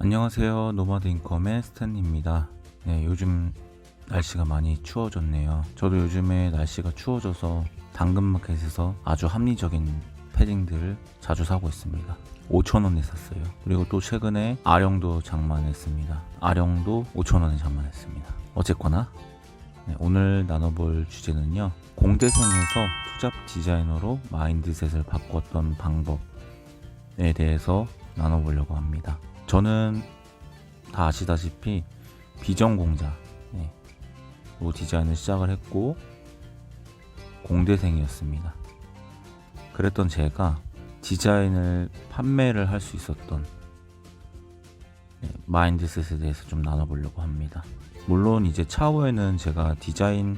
안녕하세요. 노마드 인컴의 스탠입니다. 네, 요즘 날씨가 많이 추워졌네요. 저도 요즘에 날씨가 추워져서 당근마켓에서 아주 합리적인 패딩들을 자주 사고 있습니다. 5,000원에 샀어요. 그리고 또 최근에 아령도 장만했습니다. 아령도 5,000원에 장만했습니다. 어쨌거나 네, 오늘 나눠볼 주제는요. 공대생에서 투잡 디자이너로 마인드셋을 바꿨던 방법에 대해서 나눠보려고 합니다. 저는 다 아시다시피 비전공자 네, 로 디자인을 시작을 했고 공대생이었습니다. 그랬던 제가 디자인을 판매를 할 수 있었던 네, 마인드셋에 대해서 좀 나눠보려고 합니다. 물론 이제 차후에는 제가 디자인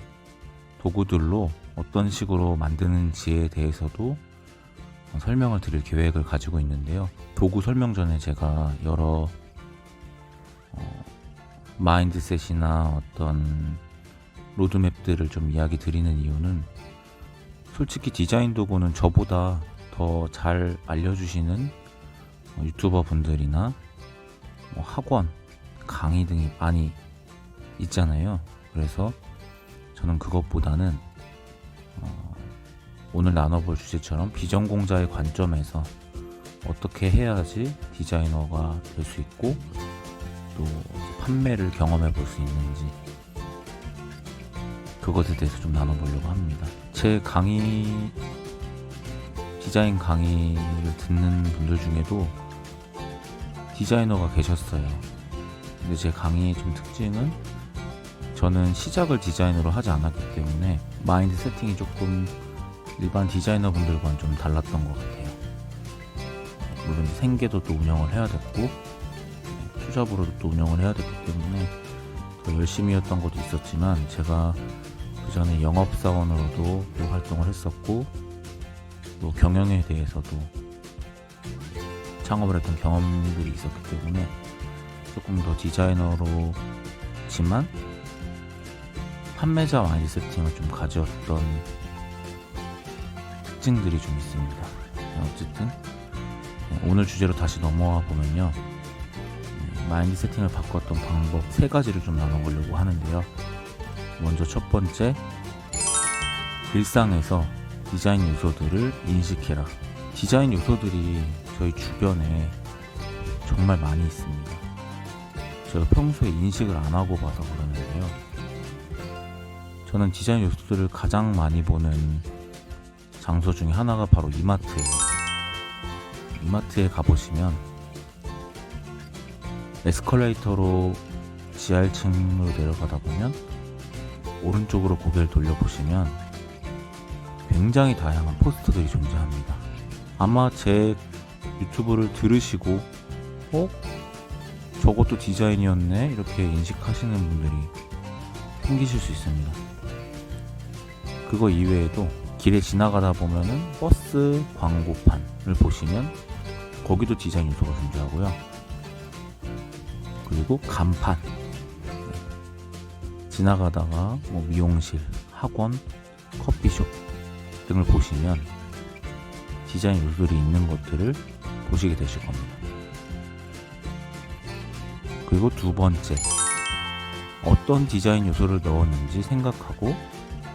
도구들로 어떤 식으로 만드는지에 대해서도 어, 설명을 드릴 계획을 가지고 있는데요. 도구 설명 전에 제가 여러 어, 마인드셋이나 어떤 로드맵들을 좀 이야기 드리는 이유는 솔직히 디자인 도구는 저보다 더 잘 알려주시는 어, 유튜버 분들이나 뭐 학원, 강의 등이 많이 있잖아요. 그래서 저는 그것보다는 어, 오늘 나눠볼 주제처럼 비전공자의 관점에서 어떻게 해야지 디자이너가 될 수 있고 또 판매를 경험해 볼 수 있는지 그것에 대해서 좀 나눠보려고 합니다. 제 강의 디자인 강의를 듣는 분들 중에도 디자이너가 계셨어요. 근데 제 강의의 좀 특징은 저는 시작을 디자인으로 하지 않았기 때문에 마인드 세팅이 조금 일반 디자이너 분들과는 좀 달랐던 것 같아요. 물론 생계도 또 운영을 해야 됐고 투잡으로도 또 운영을 해야 됐기 때문에 더 열심히 했던 것도 있었지만 제가 그 전에 영업사원으로도 또 활동을 했었고 또 경영에 대해서도 창업을 했던 경험들이 있었기 때문에 조금 더 디자이너로지만 판매자 마인드 세팅을 좀 가져왔던 특징들이 좀 있습니다. 네, 어쨌든 네, 오늘 주제로 다시 넘어와 보면요. 네, 마인드 세팅을 바꿨던 방법 세 가지를 좀 나눠보려고 하는데요. 먼저 첫 번째, 일상에서 디자인 요소들을 인식해라. 디자인 요소들이 저희 주변에 정말 많이 있습니다. 제가 평소에 인식을 안 하고 봐서 그러는데요. 저는 디자인 요소들을 가장 많이 보는 장소 중에 하나가 바로 이마트예요. 이마트에 가보시면 에스컬레이터로 지하 1층으로 내려가다 보면 오른쪽으로 고개를 돌려보시면 굉장히 다양한 포스터들이 존재합니다. 아마 제 유튜브를 들으시고 어? 저것도 디자인이었네? 이렇게 인식하시는 분들이 생기실 수 있습니다. 그거 이외에도 길에 지나가다 보면은 버스 광고판을 보시면 거기도 디자인 요소가 존재하고요. 그리고 간판. 네. 지나가다가 뭐 미용실, 학원, 커피숍 등을 보시면 디자인 요소들이 있는 것들을 보시게 되실 겁니다. 그리고 두 번째, 어떤 디자인 요소를 넣었는지 생각하고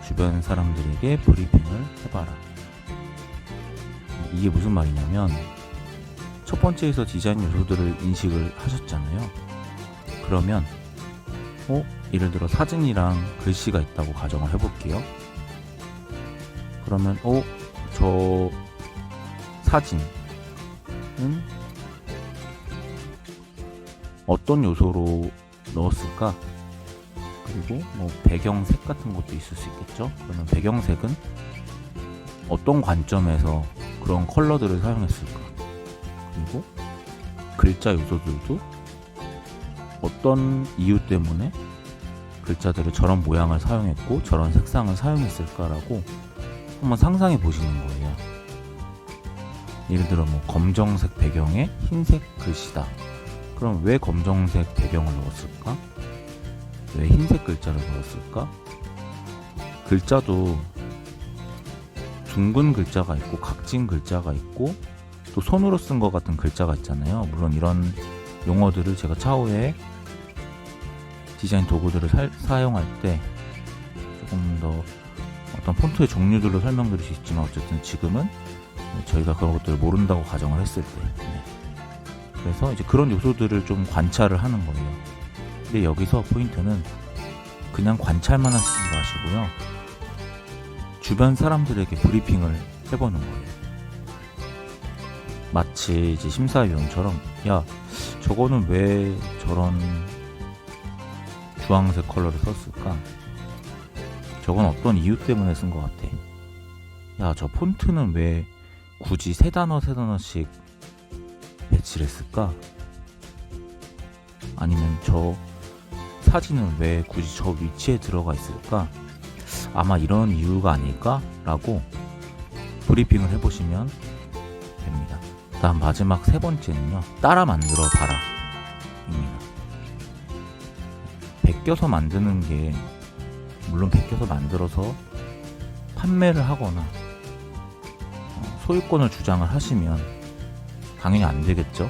주변 사람들에게 브리핑을 해봐라. 이게 무슨 말이냐면, 첫 번째에서 디자인 요소들을 인식을 하셨잖아요. 그러면, 어? 예를 들어 사진이랑 글씨가 있다고 가정을 해볼게요. 그러면, 어? 저 사진은 어떤 요소로 넣었을까? 그리고 뭐 배경색 같은 것도 있을 수 있겠죠. 그러면 배경색은 어떤 관점에서 그런 컬러들을 사용했을까? 그리고 글자 요소들도 어떤 이유 때문에 글자들을 저런 모양을 사용했고 저런 색상을 사용했을까라고 한번 상상해 보시는 거예요. 예를 들어 뭐 검정색 배경에 흰색 글씨다. 그럼 왜 검정색 배경을 넣었을까? 왜 흰색 글자를 넣었을까? 글자도 둥근 글자가 있고 각진 글자가 있고 또 손으로 쓴 것 같은 글자가 있잖아요. 물론 이런 용어들을 제가 차후에 디자인 도구들을 살- 사용할 때 조금 더 어떤 폰트의 종류들로 설명드릴 수 있지만 어쨌든 지금은 저희가 그런 것들을 모른다고 가정을 했을 때 네. 그래서 이제 그런 요소들을 좀 관찰을 하는 거예요. 근데 여기서 포인트는 그냥 관찰만 하시지 마시고요. 주변 사람들에게 브리핑을 해보는 거예요. 마치 이제 심사위원처럼 야 저거는 왜 저런 주황색 컬러를 썼을까? 저건 어떤 이유 때문에 쓴 것 같아. 야 저 폰트는 왜 굳이 세 단어 세 단어씩 배치를 했을까? 아니면 저 사진은 왜 굳이 저 위치에 들어가 있을까? 아마 이런 이유가 아닐까라고 브리핑을 해보시면 됩니다. 다음 마지막 세 번째는요. 따라 만들어 봐라. 입니다. 베껴서 만드는 게 물론 베껴서 만들어서 판매를 하거나 어, 소유권을 주장을 하시면 당연히 안 되겠죠.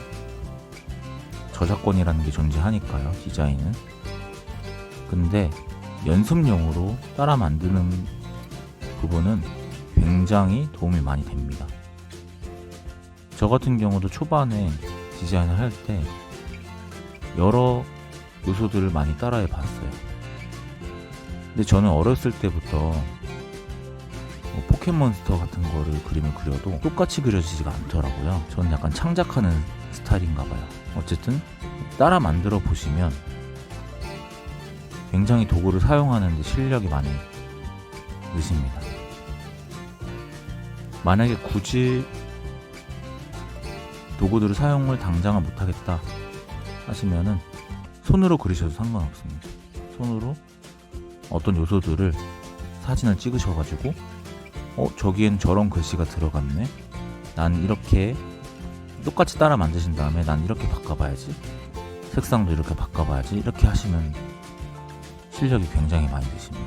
저작권이라는 게 존재하니까요. 디자인은. 근데 연습용으로 따라 만드는 부분은 굉장히 도움이 많이 됩니다. 저 같은 경우도 초반에 디자인을 할 때 여러 요소들을 많이 따라해 봤어요. 근데 저는 어렸을 때부터 뭐 포켓몬스터 같은 거를 그림을 그려도 똑같이 그려지지가 않더라고요. 저는 약간 창작하는 스타일인가 봐요. 어쨌든 따라 만들어 보시면 굉장히 도구를 사용하는 데 실력이 많이 느십니다. 만약에 굳이 도구들을 사용을 당장은 못하겠다 하시면은 손으로 그리셔도 상관없습니다. 손으로 어떤 요소들을 사진을 찍으셔가지고 어 저기엔 저런 글씨가 들어갔네. 난 이렇게 똑같이 따라 만드신 다음에 난 이렇게 바꿔봐야지. 색상도 이렇게 바꿔봐야지. 이렇게 하시면 실력이 굉장히 많이 드십니다.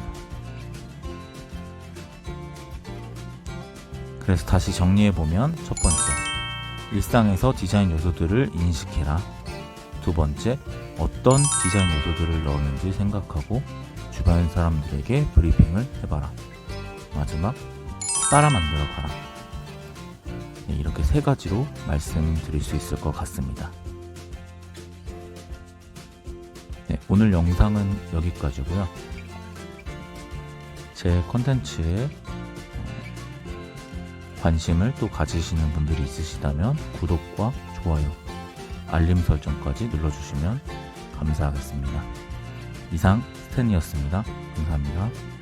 그래서 다시 정리해보면 첫 번째, 일상에서 디자인 요소들을 인식해라. 두 번째, 어떤 디자인 요소들을 넣었는지 생각하고 주변 사람들에게 브리핑을 해봐라. 마지막, 따라 만들어 봐라. 네, 이렇게 세 가지로 말씀드릴 수 있을 것 같습니다. 오늘 영상은 여기까지고요. 제 컨텐츠에 어, 관심을 또 가지시는 분들이 있으시다면 구독과 좋아요, 알림 설정까지 눌러주시면 감사하겠습니다. 이상 스탠이었습니다. 감사합니다.